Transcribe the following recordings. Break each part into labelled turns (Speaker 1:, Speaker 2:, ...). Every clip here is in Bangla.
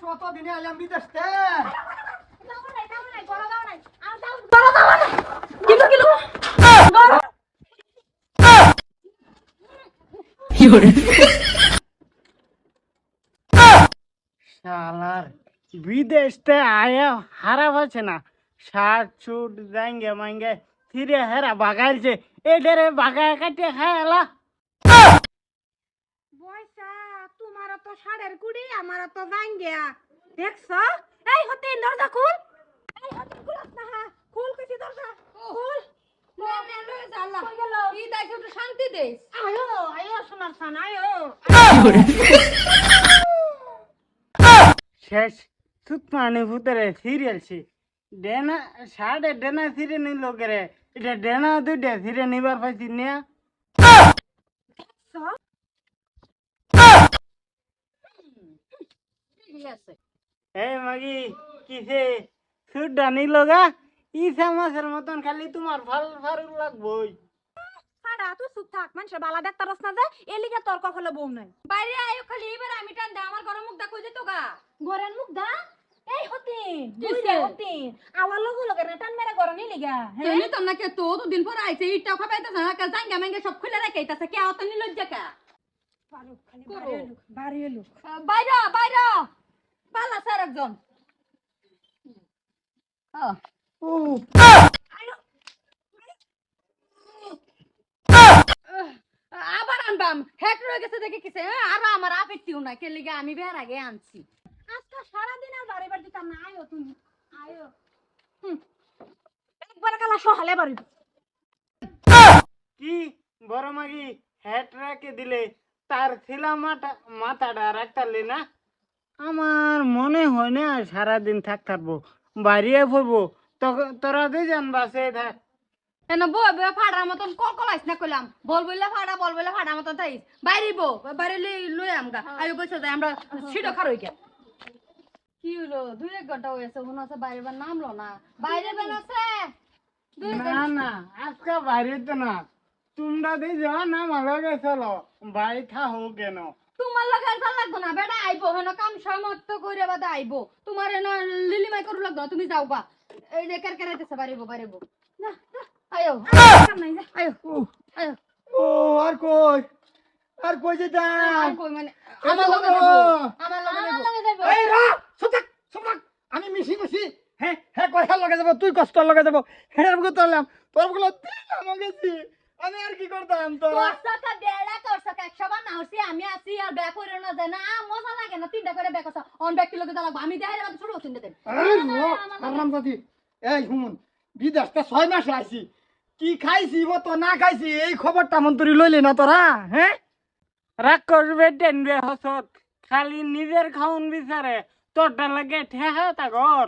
Speaker 1: শত দিনে আইলাম বিদেশ
Speaker 2: আয়া হারা পাচ্ছে না। শার্ট ছুট যাইঙ্গে মাইঙ্গে ফিরে হেরা বাগাইছে এটারে বাগায় কাটিয়ে
Speaker 3: তোমার তো সাড়ের কুড়ি আমার তো জান গিয়া দেখছ? এই হতে দরজা খুল। এই হতে খুলাস না হা। খুল কইছি দরজা। খুল। শান্তি দে আয়ো আয়ো সোনার সান আয়ো।
Speaker 2: শেষ সুতমানি ভূতরে সিরিয়াল ছি ডেনা শার্টে ডেনা সিরে নিল করে এটা ডেনা দুইটা সিরে নিবার পাইছি নিয়া এই মাগি কিসে? সুটটা নিল গা? ইসা মাছের মতন খালি তোমার ভালো ভালো লাগবই।
Speaker 3: সাড়া তুই চুপ থাক মানুষের বালা দেখতে রস না যে এলিগে তর্ক হলে বউ নাই। বাইরে আয়ো খালি এবার আমি টান দে আমার মুখ মুখ দা এই আওয়ার না টান মেরে
Speaker 4: তুমি তো নাকি তো দুদিন পর আইছে ইটাও খাবাইতেছে না কাজ জাঙ্গা মাঙ্গা সব খুলে রাখাইতেছে কে অত নিলজ্জা কা?
Speaker 3: বাড়ি এলো
Speaker 4: বাইরা বাইরা! পালা স্যার একজন। ও। আবার আনবাম। হেট রয়ে গেছে দেখে কিসে আর আমার আপেত্তিও না কে লিগে আমি বের আগে আনছি।
Speaker 3: আজকে সারা দিন আর বাড়ি বাড়ি দিতাম না আয়ো তুমি আয়ো। একবার কালা সহালে বাড়ি।
Speaker 2: কি বড় মাগি হেট রাখে দিলে তার ছিলা মাথা মাথাটা রাখতারলি না। আমার মনে হয় না সারাদিন থাক থাকব বাড়িয়ে পড়ব তোরা দুজন বাসে থাক।
Speaker 4: এনে বই বই ফাড়ার মতন কল কলাইস না কইলাম। বল বললে ফাড়া বল বললে ফাড়ার মতন থাইস। বাইরে বো বাইরে লই লই আমগা। আয়ো বসে যাই আমরা সিটো খারই কে কি হলো দুই এক ঘণ্টা হয়েছে মনে হচ্ছে বাইরে বার নামলো না। বাইরে বেন আছে দুই
Speaker 2: না না আজকে বাইরে তো না। তোমরা দুজন আমার লগে চলো বাড়ি থাকো কেন?
Speaker 4: তোমার লগে আর ভালো লাগতো না বেটা আইবো হেন কাম সমর্থ করে বাদে আইবো। তোমার এন লিলিমাই করু লাগতো না তুমি যাও বা এই যে কের কেরাইতেছে বাড়িবো বাড়িবো। না না, আয়ো আয়ো আয়ো
Speaker 1: ও আর কই? আর কই যেতা
Speaker 4: আর কই মানে আমার লগে যাব আমার লগে যাব।
Speaker 1: এই রা সতাক সতাক আমি মিশি মিশি। হ্যাঁ হ্যাঁ কই লগে যাব? তুই কষ্ট লগে যাব। হ্যাঁ বুকে তোলাম তোরগুলো দিলাম গেছি। আমি আর কি করতাম তোরা?
Speaker 4: তোরসকা বেড়া না হচ্ছি আমি আছি আর ব্যাক করে না যায় না মজা লাগে না তিনটা করে ব্যাক আছে অন ব্যাক লোকে লাগবো আমি দেখাই না ছোট তিনটা দেন।
Speaker 1: আরাম জাতি। এই শুন বিদেশটা ছয় মাস আইছি। কি খাইছি ও তো না খাইছি এই খবরটা মন্তরি লইলি না তোরা হ্যাঁ
Speaker 2: রাগ করবে টেনবে হসত খালি নিজের খাউন বিচারে তোরটা লাগে ঠেহা তা ঘর।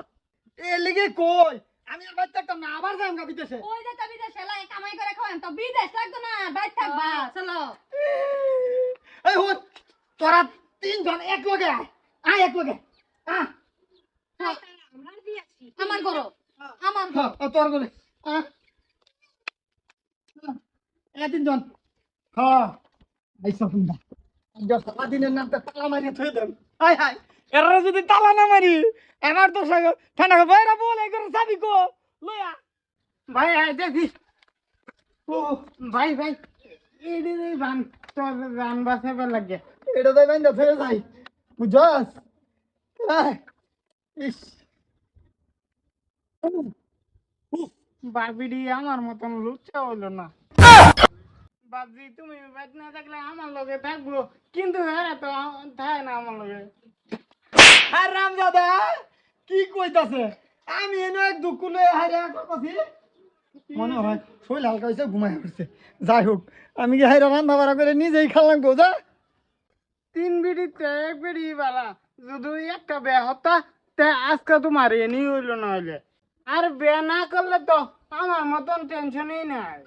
Speaker 1: এ লিগে কই? আমি আর বাচ্চা না আবার যাই আমরা বিদেশে
Speaker 4: ওই যে তবে দেশে লাই কামাই করে খাওয়ান তো বিদেশ লাগতো না বাইর থাকবা চলো।
Speaker 1: এই হুন তোরা তিনজন এক লগে আয় আয় এক লগে আহ
Speaker 4: আমার করো আমার
Speaker 1: হ্যাঁ, তোর করে এ তিনজন হ্যাঁ এই সকুন্দা সারা দিনের নামটা তালা মারিয়ে থুয়ে দেন। হাই হাই
Speaker 2: এরা যদি তালা না মারি আমার তো সঙ্গে ঠান্ডা বাইরা বল করে চাবি কো? লয়া ভাই দেখি। ও ভাই ভাই এডি এই বান তোর রান বাসাবার লাগে।
Speaker 1: এটা তো বাইন্দা থুয়ে যাই বুঝছস? ইস।
Speaker 2: বাবিডি আমার মতন লুচ্চা হইল না। বাবজি তুমি বাইক না থাকলে আমার লগে থাকব। কিন্তু এরা তো থাকে না আমার লগে।
Speaker 1: আর রাম দাদা কি কইতাছে? আমি এনে এক দুঃখ লয়ে হারে করতেছি। মনে হয় শরীর হালকা হয়েছে ঘুমাই পড়ছে। যাই হোক, আমি কি হাইরা রান্না বাড়া করে নিজেই খেলাম গো যা?
Speaker 2: তিন বিড়ি এক বিড়ি বালা যদি একটা বে হতা, তে আজকে তোমার এনি হইল না হইলে আর বে না করলে তো আমার মতন টেনশনই নাই।